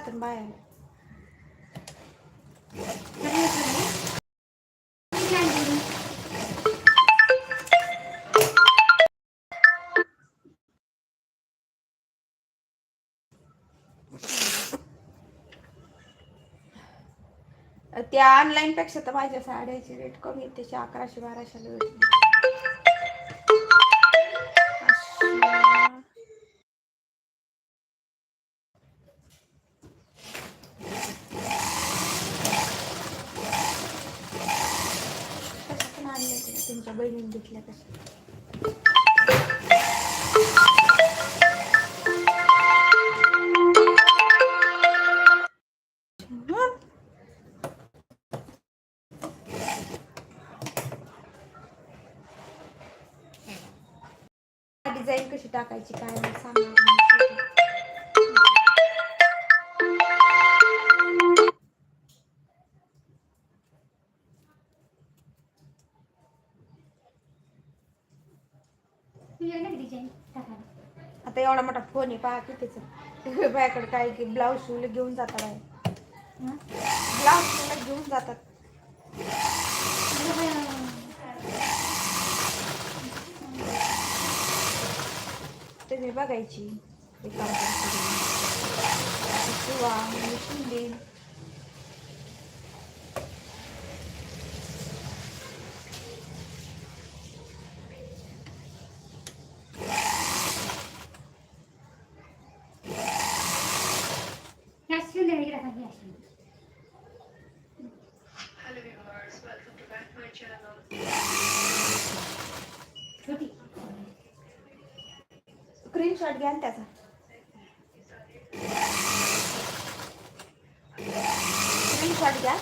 राहतात बाहेर. त्या ऑनलाईन पेक्षा तर माझ्या साड्याची रेट कमी आहे त्याची अकराशे बाराशे भेटली तुमच्या बहिणीने घेतल्या कशा डिझाईन कशी टाकायची काय आहे पहा कितीच बायाकडे काय की ब्लाऊज शिवले घेऊन जातात आहे ब्लाऊज शिवले घेऊन जातात. तुम्ही बघायची. रिकामं करते. शिवा मी शिवले Hello viewers, welcome to back my channel. Screenshot घ्या ना त्याचा स्क्रीनशॉट घ्या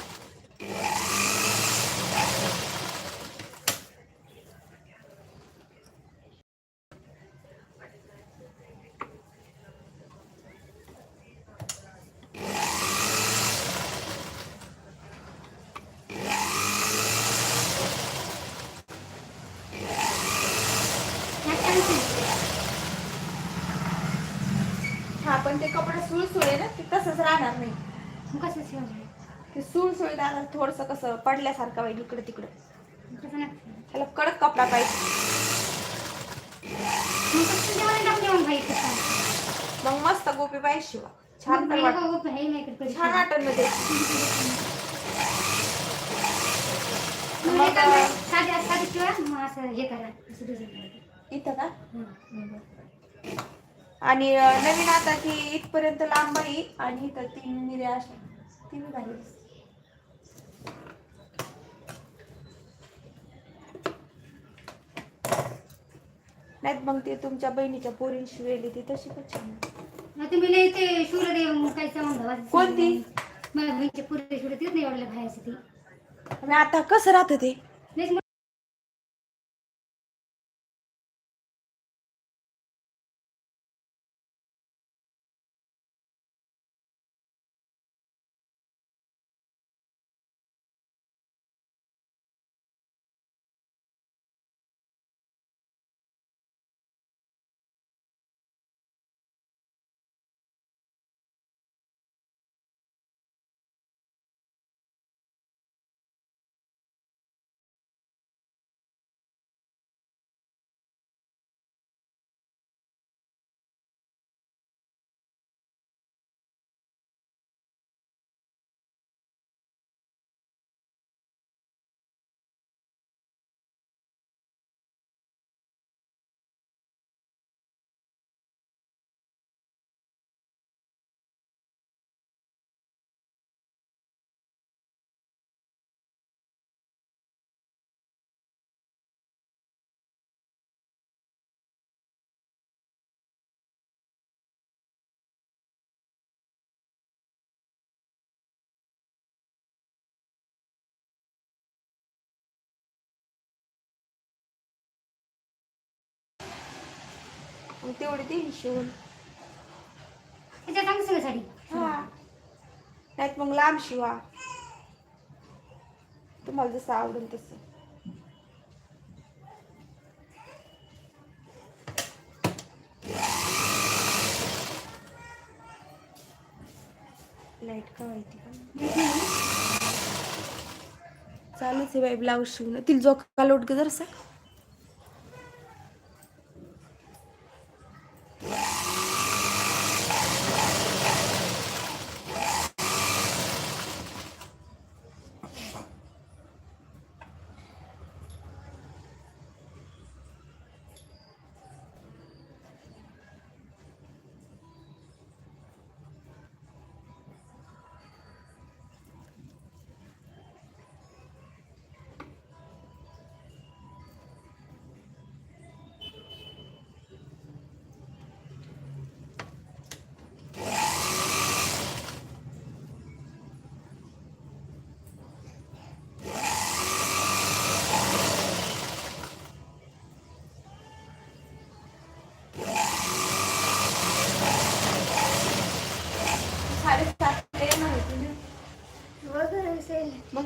हा पण ते कपडे सुळसुळ ना ते तसंच राहणार नाही. ते सुळसुळीत आता थोडस कसं पडल्यासारखं पाहिजे इकडे तिकडं. त्याला कडक कपडा पाहिजे. मग मस्त गोपी पाहिजे शिवा. छान पण वाटत. छान वाटत ना ते इथं का? आणि नवीन आता की इथपर्यंत लांब आहे आणि इथं तीन मिऱ्या अशा तीन झाली नाहीत मग ते तुमच्या बहिणीच्या पोरीन शिवेली ती तशी पण छान. तुम्ही लई ते सूर्यदेव काय संबंध कोणती? माझ्या बहिणीचे पुरे सूर्य तेच नाही एवढ्या बाहेरचं ती आता कसं राहतं ते मग तेवढी देईन शिवून त्याच्यात चांगली सगळं साडी. हा. नाहीत मग लांब शिवा. तुम्हाला जसं आवडेल तसं. लाइट का माहिती का. चालूच आहे बाई ब्लाऊज शिवणं. तिला जो का लोट ग जरसा.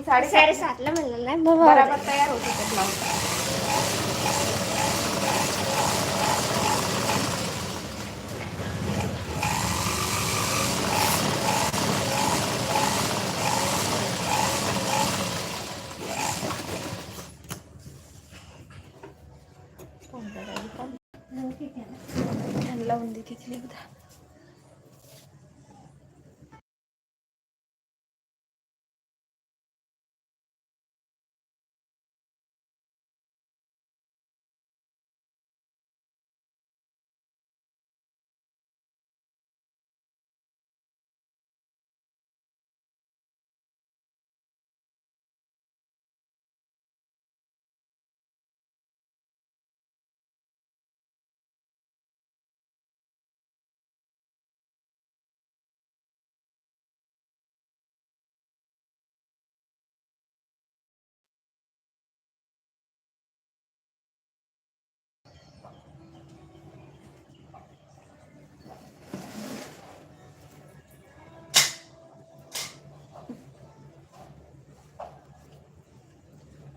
साडेसात साडेसातला म्हणलं नाही बराबर तयार होत होते ब्लाऊज नव्हती त्याला. फॅन लावून दे तिथली एकदा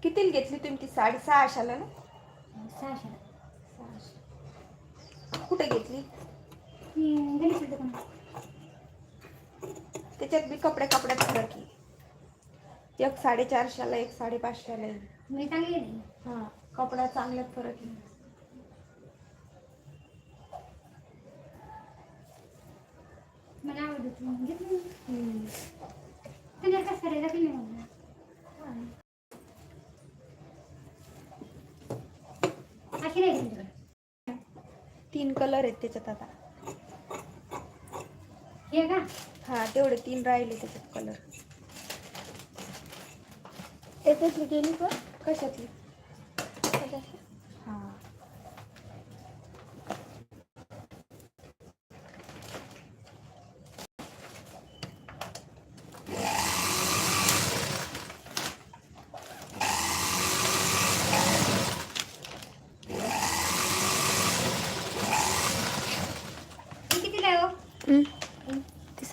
कितीला घेतली तुम्ही ती साडी सहाशाला ना सहाशेला. कुठे घेतली ती गणेशच्या दुकानात. त्याच्यात बी कपड्या कपड्यात फरक आहे एक साडेचारशेला एक साडेपाचशेला आहे मी चांगली आहे. हा कपडा चांगल्यात फरक आहे मला आवडत होती. घेतली. हम्म. तुला कसं करायचं की नाही मला? अशी नाही तुमच्याकडे तीन कलर आहेत त्याच्यात आता. हे का? हा तेवढे तीन राहिले त्याच्यात कलर त्याच्यातली गेली का कशातली?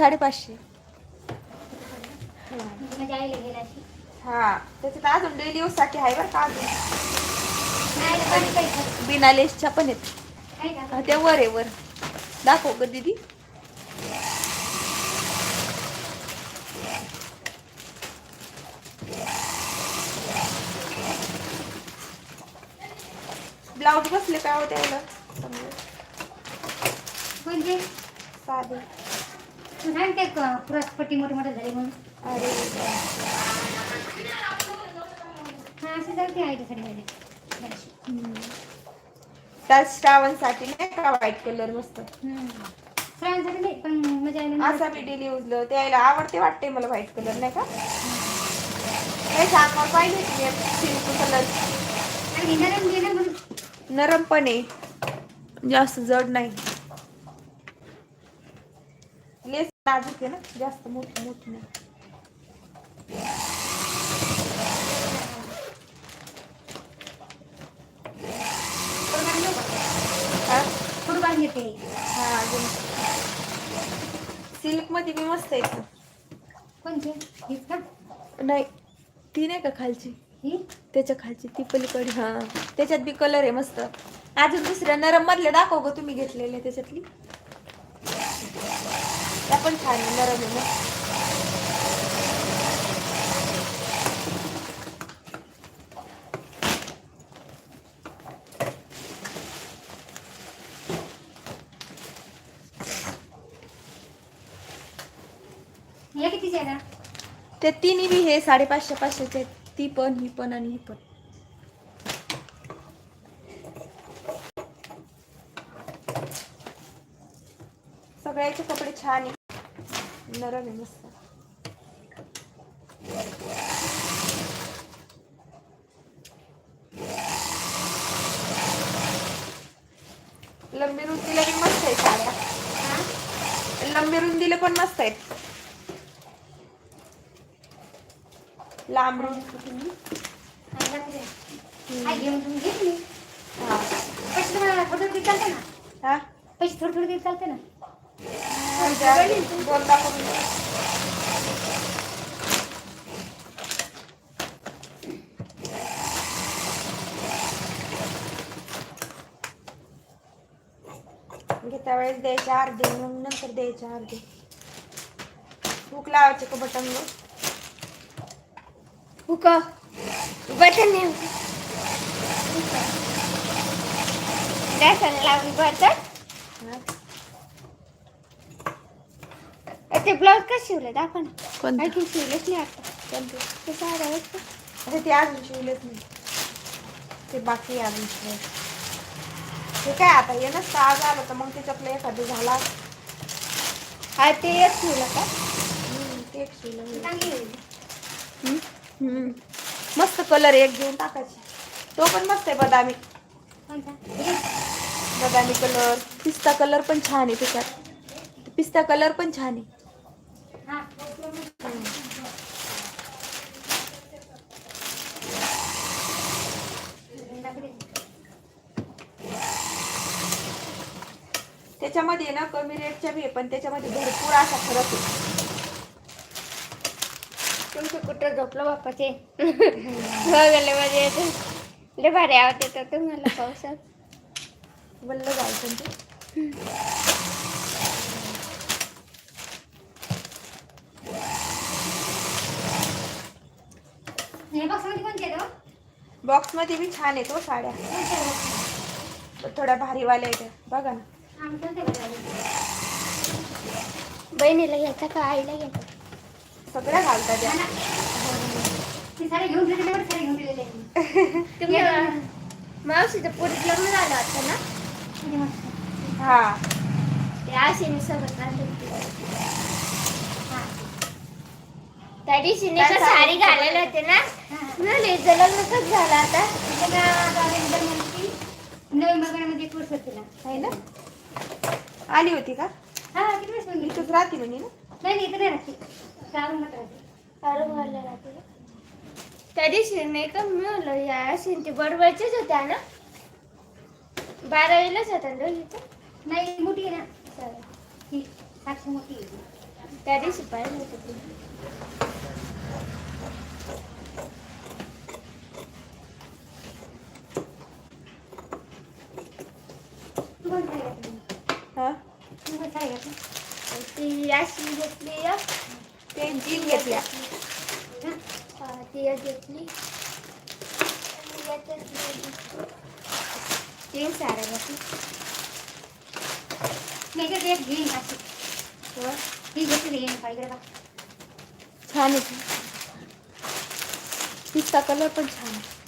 साडेपाचशे. म्हणजे माझ्या आईला गेला अशी हा त्याच्यात अजून डेली यूजसाठी आहे बरं का अजून. नाही आईला पाणी पाहिजे बिना लेसच्या पण आहेत. का हा, त्या वर आहे वर. दाखव ग दीदी. ब्लाऊज बसले काय होते याला. म्हणजे? साधे. तू सांगते का पुरसपट्टी मोठी मोठी झाली म्हणून. अरे. हा असं जाते आईच्या साडीमध्ये जराशी. हम्म. त्या श्रावणसाठी नाही का व्हाईट कलर मस्त. सगळ्यांसाठी नाही पण माझ्या आईला असा मी डेली यूजलो त्याला आवडते वाटते मला व्हाईट कलर नाही का? नाही सांग पाहिजे होती सिल्क कलर आणि नरम ना म्हणून. नरम पण आहे. जास्त जड नाही लेस नाजूक आहे ना? जास्त मोठी मोठी नाही? हा? हा सिल्कमध्ये बी मस्त आहे कोणते हीच का? नाही ती नाही का खालची? ही? त्याच्या खालची ती पलीकडे. हा त्याच्यात बी कलर आहे मस्त. अजून दुसऱ्या नरम मधले दाखव ग तुम्ही घेतलेले त्याच्यातली. त्या पण छान आहे नरम आहे ना? ते तिन्ही बी हे साडेपाचशे पाचशेचे ती पण ही पण आणि ही पण. छान आहे नरम आहे मस्त. लंबी रुंदीला बी मस्त आहे साड्या. लंबी रुंदीला पण मस्त आहेत. लांब रुंदी हा पैसे थोडं थोडं चालते ना दोनदा करून दे. घेत्या वेळेस द्यायचे अर्धे मग नंतर द्यायचे अर्धे. हुक लावायचे का बटन हुका. बटन लावून बटन ते ब्लाऊज कसं शिवले? दाखव ना. कोणतं? आणखी शिवलेच नाही आता. कोणतं? ते साड्या वाजता अरे ते अजून शिवलेच नाही. ते बाकी आहे अजून शिवायचं. हे काय आता? ये नसतं. आज आलं तर मग त्याच्यातलं एखादं झाला. हा ते एक शिवलं का? केक शिवलं मी. चांगली होईल. हम्म, हम्म. मस्त कलर एक घेऊन टाकायचे. तो पण मस्त आहे बदामी. कोणता? बदामी कलर पिस्ता कलर पण छान आहे त्याच्यात. पिस्ता कलर पण छान आहे. त्याच्यामध्ये ना कमी रेटच्या बी पण त्याच्यामध्ये भरपूर असा फरक आहे. तुमचं कुठं झोपलं बाप्पाचे बघायला मध्ये येते. लय भारी आवडते तर तुम्हाला पावसात. वल्ल जायचं ते हे बॉक्समध्ये कोणते आहेत हो? बॉक्समध्ये बी छान आहे तो साड्या? थोड्या भारीवाल्या त्या. बघा ना? बहिणीला घ्यायचा का आईला घ्यायचा सगळ्या घालतात त्या हा ना. ते सारे घेऊन मावशीचं पुरीत लग्न झालं वाटतं ना. हा ते आशिनी सोबत राहते हा. त्या दिवशी का साडी घालायला होते ना. म्हणले हिचं लग्न कसं झालं आता. तिथे ना आता नोव्हेंबरमध्ये नोव्हेंबर महिन्यामध्ये एक वर्ष होती ना. आहे ना? आली होती का? हा किती वेळेस म्हणली? इथंच राहते म्हणे ना? नाही नाही इथं नाही राहते. राहते त्या दिवशी नाही का मी म्हणलं या असेल ते बरोबरच्याच होत्या ना? बारावीलाच होत्या ना दोघीच्या नाही मोठी आहे ना. ही साक्षी मोठी आहे. त्या दिवशी पाहिलं होतं तू कोण साडी घातली हा तू कोण साडी घातली ती अशी घेतली एक. ते जीन घेतल्या हा? हा, ती एक घेतली आणि याच्यात दोन. तीन साड्या घेतली नाही का ते एक घेईन अशी तेव्हा ही घेतली घेईन पाहिजे का छान आहे ती. पिस्ता कलर पण छान आहे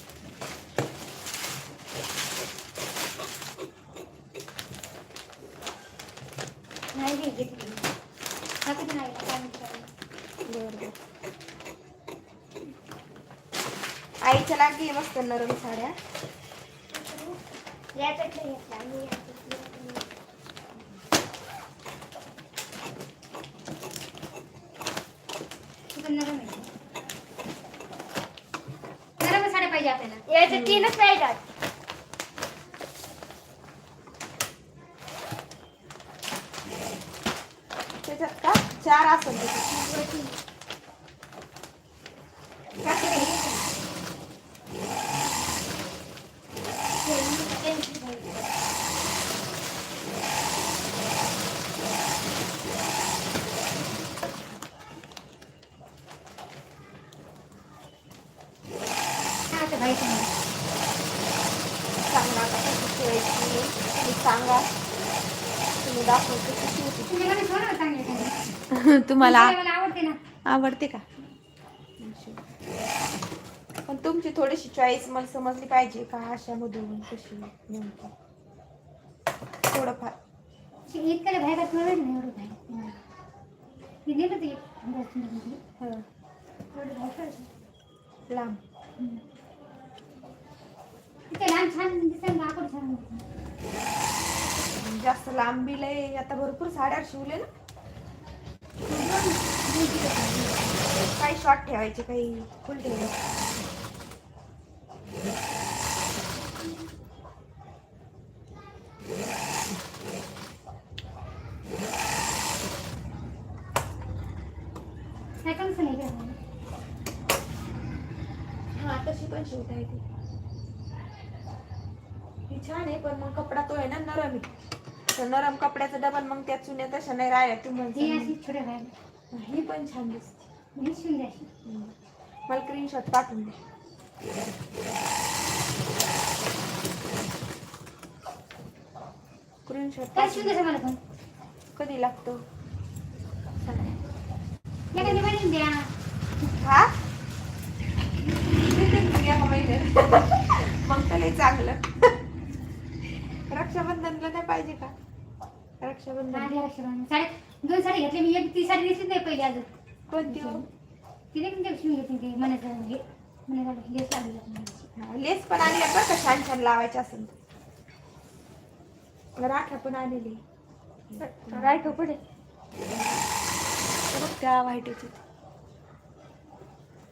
नाही ही घेतली हा किती नाही काय म्हणते काय? बरं बरं आहे मस्त नरम साड्या. नरम आहे. नरम साड्या पाहिजे आपल्याला. याच्यात तीनच पाहिजे त्याच्यात का? चार असेल त्याच्यात बाकी काही नाही. हा, ते बाई सांगा. सांगा आता कशी शिवायची तुम्ही सांगा. तुम्ही दाखवते कशी होती तुम्हाला आवडते ना. आवडते का? पण तुमची थोडीशी चॉईस मला समजली पाहिजे का अशामधून कशी नेमकी. थोडंफार. इतकं एवढं. हं. लांब तिथे लहान छान दिसेल का आपण छान दिसेल. जास्त लांब लय आता भरपूर साड्या शिवले ना. काही शॉर्ट ठेवायचे काही फुल ठेवायचे. हा तशी पण शिवता येते. छान आहे पण मग कपडा तो आहे ना नरम आहे. तर नरम कपड्याचा डबल मग त्या चुन्या तशा नाही राहिल्या ही अशी छोट्या बाहेर ही पण छान दिसते. ही अशी. हम्म. मला स्क्रीनशॉट पाठवून दे. काय मला पण? कधी लागतो? एखादी बनवून द्या हा. मग तर लय चांगलं. रक्षाबंधनला नाही पाहिजे का? रक्षाबंधन साडे दोन साडी घेतली मी. एक ती साडी दिसली नाही पहिली अजून. कोणती हो? तिने पण ते. शिवून घेतली ते मनाचं हे मनाचं लेस लागली होती. हा, लेस पण आणल्या बरं का? छान छान लावायचे असेल तर. राख्या पण आलेली राख पुढे बघ त्या व्हाईटची.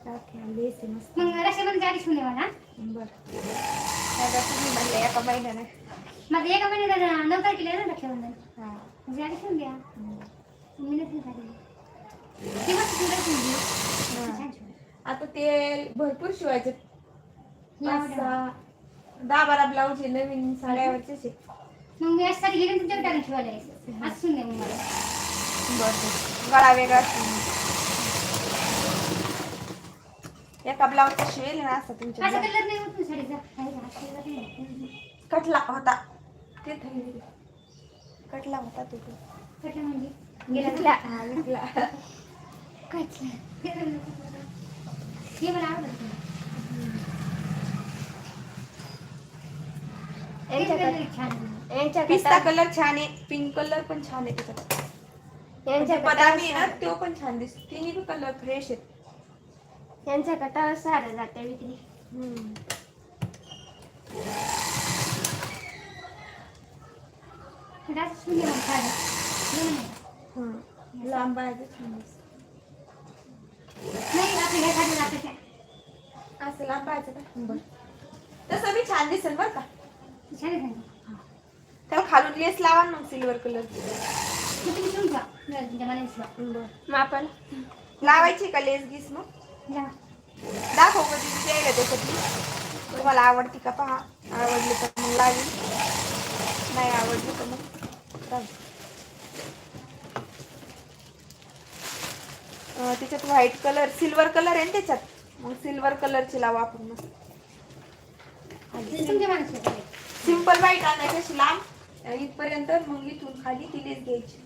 राख्या लेस आहे मस्त. मग रक्षाबंधनच्या आधी शिवून द्या मला. बरं. त्याला तुम्ही म्हणले एका महिन्याने. माझं एका महिन्याला नऊ तारखेला आहे ना रक्षाबंधन म्हणजे आधी द्या. मी नसेल झाली ती मस्त शिवलं शिवून दे. हा. छान शिवलं. आता ते भरपूर शिवायचे पाच. सहा दहा बारा ब्लाऊज आहे नवीन साड्यावरचे आहे. मग मी अशी साडी गेली तुमच्याकडे टाकून यायचं शिवून द्या मग मला बरं गळा वेगळा शिवून. एका ब्लाऊजचा शिवेल ना असं तुमच्या असा blouse. कलर नाही होत ना साडीचा आहे का? कलर नाही. कटला होता ते थैली. कटला होता तो तो. कटलं म्हणजे? गेला विकला. हा, विकला. हे मला आवडत यांच्याकडे छान यांच्या पिस्ता कलर छान आहे पिंक कलर पण छान आहे त्याच्यात. यांच्या बदामी आहे ना तो पण छान दिसतो. तिन्ही कलर फ्रेश आहेत. यांच्या कटावर सारं जाते विक्री हम्म. डास शिवून घ्या मग साड्या. हे नाही. हम्म. लांब आहे ते छान दिसतं. नाही आपल्या ह्या साड्या जातात त्या. असं लांब आहे बरं तसं मी छान दिसेल बरं का त्याला खालून लेस लावा मग सिल्वर कलर मग लावायची का लेस गीस मग? दाखव कधी द्यायला त्याच्यातली. तुम्हाला आवडती का पहा. आवडली तर मग लावी. नाही आवडली तर मग चालेल. त्याच्यात व्हाईट कलर सिल्वर कलर आहे ना त्याच्यात? मग सिल्वर कलरची लावा आपण मग. सिंपल व्हाईट आणायची अशी लांब. इथपर्यंत मग इथून खाली ती लेस घ्यायची.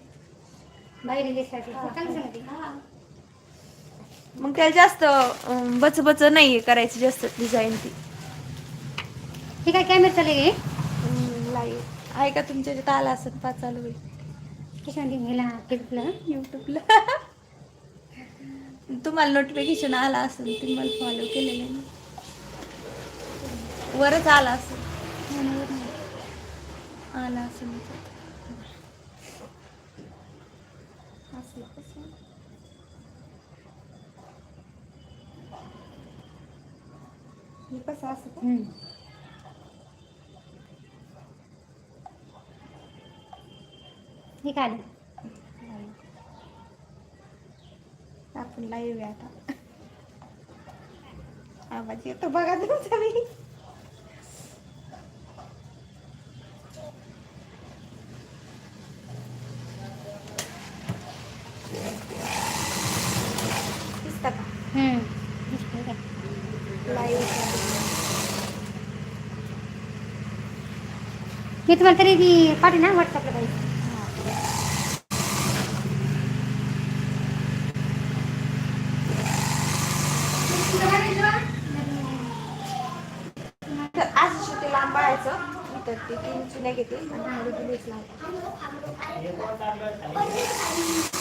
मग त्याला जास्त अं, बच बच नाही करायची जास्त डिझाईन ती. हे काय कॅमेरा चालू आहे? लाईव्ह आहे का तुमच्या इथे? आला असत पाच चालू होईल. कशामध्ये गेला फेसबुकला युट्यूबला तुम्हाला नोटिफिकेशन आला असेल तुम्हाला फॉलो केलेलं आहे ना. वरच आला असेल. आला असेल. कसं? हे कसं असं हे काय आलं? आपण लाईव्ह आहे आता आवाज येतो बघा तुमचा मी दिसतं का हम्म. दिसतंय का? लाईव्ह मी तुम्हाला तरी ती पाठी ना व्हॉट्सअपला पाहिजे तर आज शेती लांब बाळायचं तर ते तीन चुन्या घेते आणि